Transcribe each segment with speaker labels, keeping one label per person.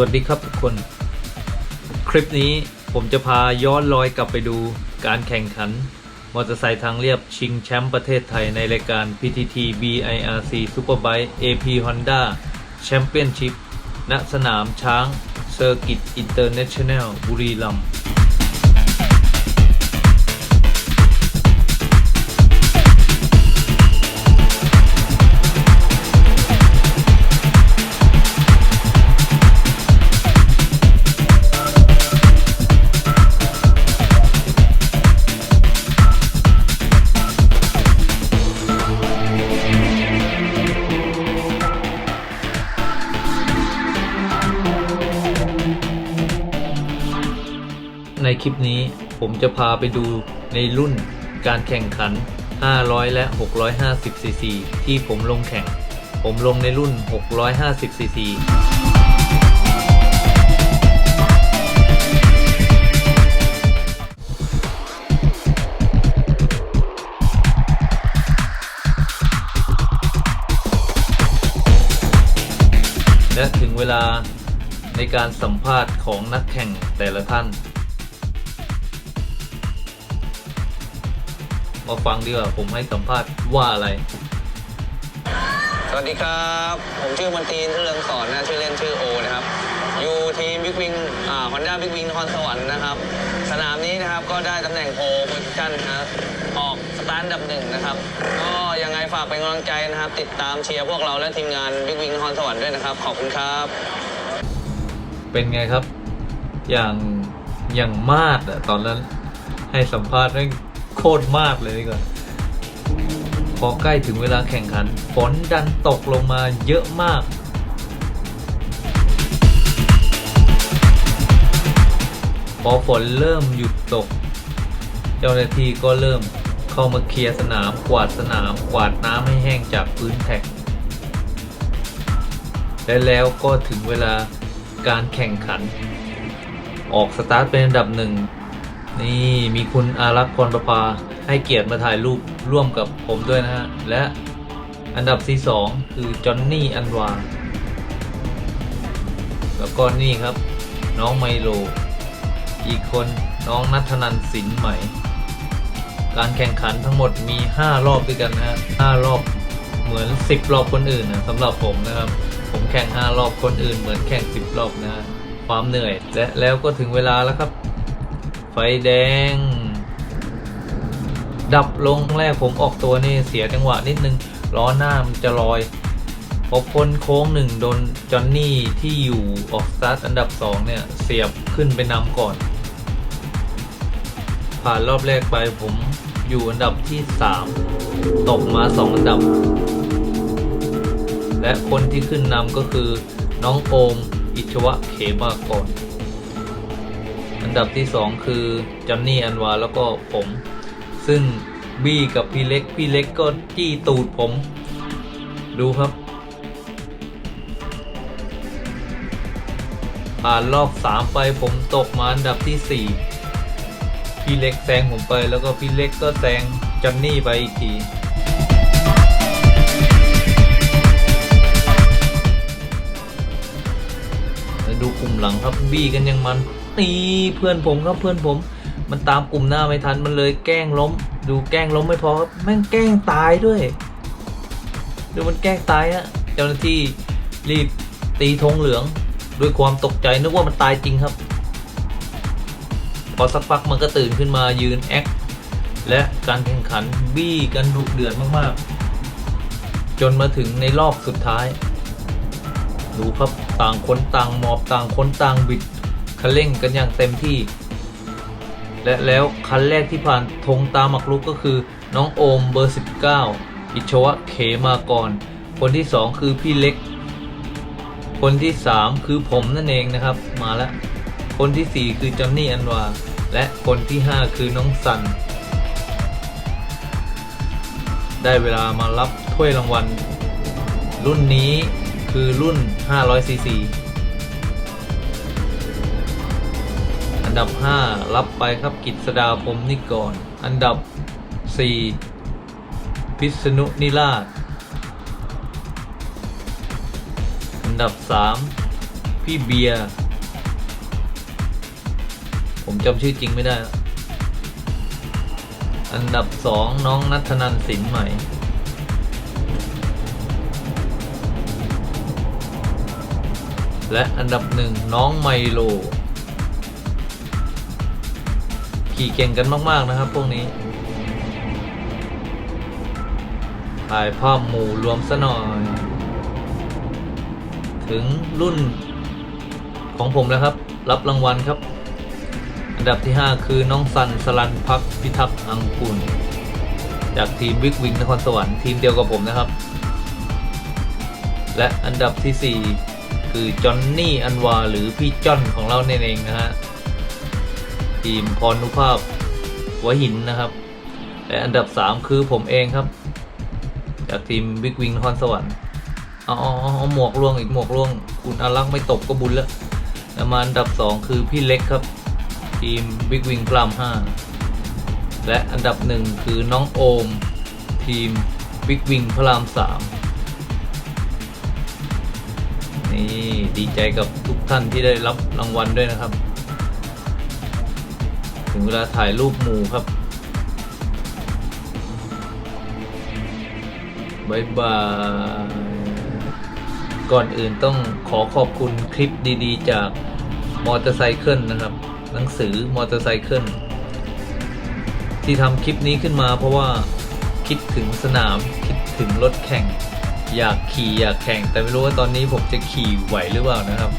Speaker 1: วัสดีครับทุกคน คลิปนี้ผมจะพาย้อนรอยกลับไปดูการแข่งขัน มอเตอร์ไซค์ทางเรียบชิงแชมป์ประเทศไทยในรายการ PTT BIRC Superbike AP Honda Championship ณสนามช้างเซอร์กิตอินเตอร์เนชั่นแนลบุรีรัมย์ ในคลิปนี้ผมจะพาไปดูในรุ่นการแข่งขัน 500 และ 650 ซีซี ที่ผมลงแข่ง ผมลงในรุ่น 650 ซีซีและถึงเวลาในการสัมภาษณ์ของนักแข่งแต่ละท่าน มาฟังดีกว่าผมให้สัมภาษณ์ว่าอะไร
Speaker 2: สวัสดีครับ ผมชื่อมันตรีนชื่อเรืองสอนนะชื่อเล่นชื่อโอนะครับ อยู่ทีมบิ๊กวิงอ่าฮอนด้าบิ๊กวิงนครสวรรค์นะครับ สนามนี้นะครับก็ได้ตำแหน่งโพลโพซิชั่นนะครับออกสตาร์ทอันดับหนึ่งนะครับ ก็ยังไงฝากเป็นกำลังใจนะครับ ติดตามเชียร์พวกเราและทีมงานบิ๊กวิงนครสวรรค์ด้วยนะครับ ขอบคุณครับ
Speaker 1: เป็นไงครับ อย่างอย่างมาดอะตอนนั้นให้สัมภาษณ์แม่ง โคตรมากเลยดีกว่าพอใกล้ถึงเวลาแข่งขัน ฝนดันตกลงมาเยอะมากพอฝนเริ่มหยุดตก เจ้าหน้าที่ก็เริ่มเข้ามาเคลียร์สนามกวาดสนามกวาดน้ำให้แห้งจากพื้นแท็ก และแล้วก็ถึงเวลาการแข่งขัน ออกสตาร์ทเป็นอันดับหนึ่ง นี่มีคุณอารักษ์พรประภาให้เกียรติมาถ่ายรูปร่วมกับผมด้วยนะฮะ และอันดับที่สองคือจอห์นนี่อันวา แล้วก็นี่ครับ น้องไมโล อีกคนน้องนัทนันสินใหม่ การแข่งขันทั้งหมดมี 5 รอบด้วยกันนะฮะ5รอบเหมือน 10 รอบคนอื่นนะสำหรับผมนะครับ ผมแข่ง 5 รอบคนอื่นเหมือนแข่ง 10 รอบนะความเหนื่อยและแล้วก็ถึงเวลาแล้วครับ ไฟแดง ดับลงแรกผมออกตัวนี่เสียจังหวะนิดนึงล้อหน้ามันจะลอยพอพ้นโค้งหนึ่งโดนจอนนี่ที่อยู่ออกสตาร์ทอันดับ2เนี่ยเสียบขึ้นไปนำก่อน ผ่านรอบแรกไปผมอยู่อันดับที่3ตกมา2อันดับ และคนที่ขึ้นนำก็คือน้องโอม อิชวะเขมากร อันดับที่ 2 คือจอนนี่อันวาแล้วก็ผม ซึ่งบี้กับพี่เล็ก พี่เล็กก็จี้ตูดผม ดูครับผ่านรอบ 3 ไปผมตกมาอันดับที่ 4 พี่เล็กแซงผมไปแล้วก็พี่เล็กก็แซงจอนนี่ไปอีกทีแล้วดูกลุ่มหลังครับบี้กันยังมัน ตีเพื่อนผมครับเพื่อนผม มันตามกลุ่มหน้าไม่ทันมันเลยแกล้งล้ม ดูแกล้งล้มไม่พอครับแม่งแกล้งตายด้วยดูมันแกล้งตายฮะเจ้าหน้าที่รีบตีธงเหลือง ด้วยความตกใจนึกว่ามันตายจริงครับ พอสักพักมันก็ตื่นขึ้นมายืนแอคและการแข่งขันบี้กันดุเดือดมากๆ จนมาถึงในรอบสุดท้าย ดูครับต่างคนต่างหมอบต่างคนต่างบิด คันเร่งกันอย่างเต็มที่ และแล้วคันแรกที่ผ่านธงตามหมักลุกก็คือ น้องโอมเบอร์ 19 อิชวะเขมากร คนที่ 2 คือพี่เล็ก คนที่ 3 คือผมนั่นเองนะครับ มาแล้ว คนทีสี่4 คือจอนนี่อันวา และคนที่ 5 คือน้องสัน ได้เวลามารับถ้วยรางวัล รุ่นนี้คือรุ่น 500 อันดับ 5 รับไปครับกิตสดาพรมนิกร อันดับ 4 พิษณุนิราช อันดับ 3 พี่พี่เบียร์ ผมจำชื่อจริงไม่ได้ อันดับสองน้องนัทนันสินใหม่ และอันดับหนึ่งน้องไมโล ขี่เก่งกันมากๆนะครับ พวกนี้ ถ่ายภาพหมู่รวมซะหน่อย ถึงรุ่นของผมแล้วครับ รับรางวัลครับ อันดับที่ 5 คือน้องสันสลันพักพิทักษ์อังกุลจากทีมวิกวิงนครสวรรค์ทีมเดียวกับผมนะครับ และอันดับทีสี่4 คือจอห์นนี่อันวาหรือพี่จอนของเราเองนะฮะ ทีมพรนุภาพหัวหินนะครับและอันดับ 3 คือผมเองครับ จากทีมบิ๊กวิงนครสวรรค์เอาเอาเอาหมวกล่วงอีกหมวกล่วง คุณอารักษ์ไม่ตกก็บุญแล้วแล้วมาอันดับ 2 คือพี่เล็กครับ ทีมบิ๊กวิงพราม5และอันดับ 1 คือน้องโอม ทีมบิ๊กวิงพระราม3นี่ดีใจกับทุกท่านที่ได้รับรางวัลด้วยนะครับ ถึงเวลาถ่ายรูปหมู่ครับบายบาย ก่อนอื่นต้องขอขอบคุณคลิปดีๆ จากมอเตอร์ไซค์นะครับ หนังสือมอเตอร์ไซค์ที่ทำคลิปนี้ขึ้นมาเพราะว่าคิดถึงสนามคิดถึงรถแข่ง อยากขี่อยากแข่งแต่ไม่รู้ว่าตอนนี้ผมจะขี่ไหวหรือเปล่านะครับ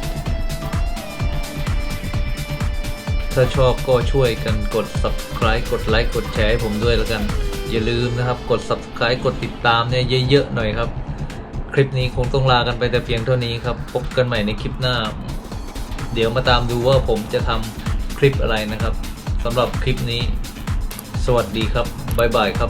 Speaker 1: ถ้าชอบก็ช่วยกันกด subscribe กดไลค์กดแชร์ให้ผมด้วยแล้วกัน อย่าลืมนะครับกด subscribe กดติดตามเนี่ยเยอะๆหน่อยครับ คลิปนี้คงต้องลากันไปแต่เพียงเท่านี้ครับ พบกันใหม่ในคลิปหน้า เดี๋ยวมาตามดูว่าผมจะทำคลิปอะไรนะครับสำหรับคลิปนี้ สวัสดีครับบ๊ายบายครับ